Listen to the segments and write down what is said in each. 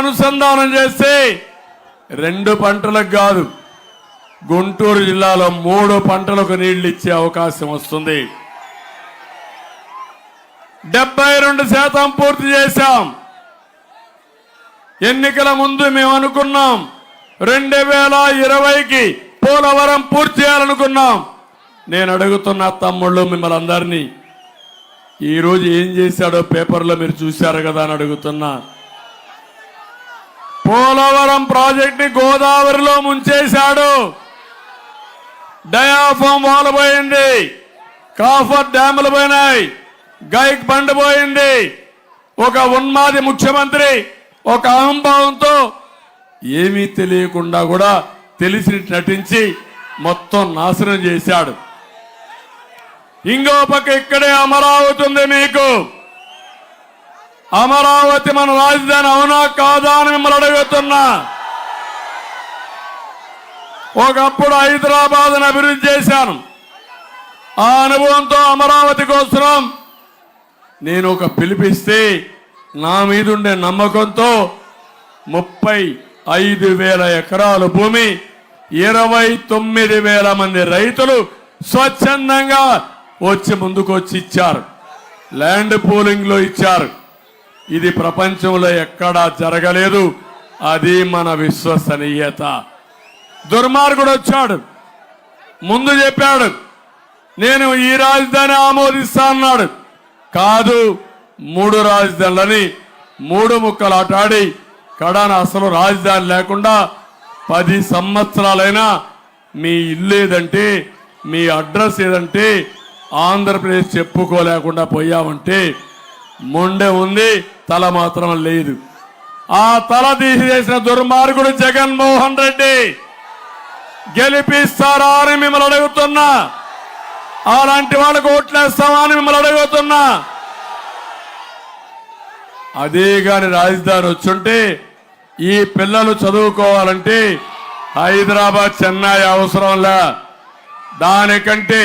అనుసంధానం చేస్తే రెండు పంటలకు కాదు గుంటూరు జిల్లాలో మూడు పంటలకు నీళ్ళు ఇచ్చే అవకాశం వస్తుంది. డెబ్బై రెండు శాతం పూర్తి చేశాం. ఎన్నికల ముందు మేము అనుకున్నాం రెండు వేల ఇరవైకి పోలవరం పూర్తి చేయాలనుకున్నాం. నేను అడుగుతున్న తమ్ముళ్ళు మిమ్మల్ని అందరినీ ఈరోజు ఏం చేశాడో పేపర్లో మీరు చూశారు కదా అని అడుగుతున్నా. పోలవరం ప్రాజెక్ట్ని గోదావరిలో ముంచేశాడు. డయాఫామ్ వాల్ పోయింది. కాఫర్ డ్యాములు పోయినాయి. గైక్ బండ్ పోయింది. ఒక ఉన్మాది ముఖ్యమంత్రి ఒక అహంభావంతో ఏమీ తెలియకుండా కూడా తెలిసి నటించి మొత్తం నాశనం చేశాడు. ఇంకో పక్క ఇక్కడే అమరావతి మీకు. అమరావతి మన రాజధాని అవునా కాదా అని మిమ్మల్ని అడుగుతున్నా. ఒకప్పుడు హైదరాబాద్ అభివృద్ధి చేశాను. ఆ అనుభవంతో అమరావతి కోసం నేను ఒక పిలిపిస్తే నా మీదుండే నమ్మకంతో ముప్పై ఐదు వేల ఎకరాల భూమి ఇరవై తొమ్మిది వేల మంది రైతులు స్వచ్ఛందంగా వచ్చి ముందుకు వచ్చి ఇచ్చారు. ల్యాండ్ పోలింగ్లో ఇచ్చారు. ఇది ప్రపంచంలో ఎక్కడా జరగలేదు. అది మన విశ్వసనీయత. దుర్మార్గుడు వచ్చాడు. ముందు చెప్పాడు నేను ఈ రాజధాని ఆమోదిస్తా అన్నాడు. కాదు మూడు రాజధానులని మూడు ముక్కలు ఆటాడి కడాన అసలు రాజధాని లేకుండా పది సంవత్సరాలైనా మీ ఇల్లు ఏదంటే మీ అడ్రస్ ఏదంటే ఆంధ్రప్రదేశ్ చెప్పుకోలేకుండా పోయామంటే మొండె ఉంది తల మాత్రం లేదు. ఆ తల తీసివేసిన దుర్మార్గుడు జగన్మోహన్ రెడ్డి గెలిపిస్తారా అని మిమ్మల్ని అడుగుతున్నా. అలాంటి వాళ్ళకు ఓట్లేస్తామా అని మిమ్మల్ని అడుగుతున్నా. అదే కాని రాజధాని వచ్చుంటే ఈ పిల్లలు చదువుకోవాలంటే హైదరాబాద్ చెన్నై అవసరంలా దానికంటే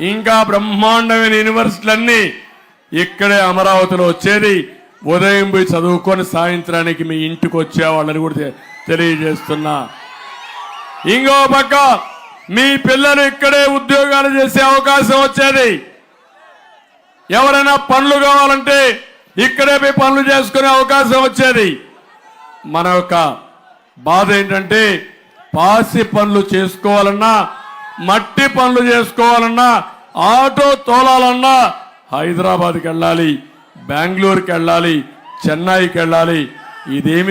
ఇంకా బ్రహ్మాండమైన యూనివర్సిటీలన్నీ ఇక్కడే అమరావతిలో వచ్చేది ఉదయం పోయి చదువుకొని సాయంత్రానికి మీ ఇంటికి వచ్చేవాళ్ళని కూడా తెలియజేస్తున్నా. ఇంకో పక్క మీ పిల్లలు ఇక్కడే ఉద్యోగాలు చేసే అవకాశం వచ్చేది. ఎవరైనా పనులు కావాలంటే ఇక్కడే పోయి పనులు చేసుకునే అవకాశం వచ్చేది. మన యొక్క బాధ ఏంటంటే పాసి పనులు చేసుకోవాలన్నా మట్టి పనులు చేసుకోవాలన్నా ఆటో తోలాలన్నా హైదరాబాద్కి వెళ్ళాలి బెంగళూరుకి వెళ్ళాలి చెన్నైకి వెళ్ళాలి. ఇదేమి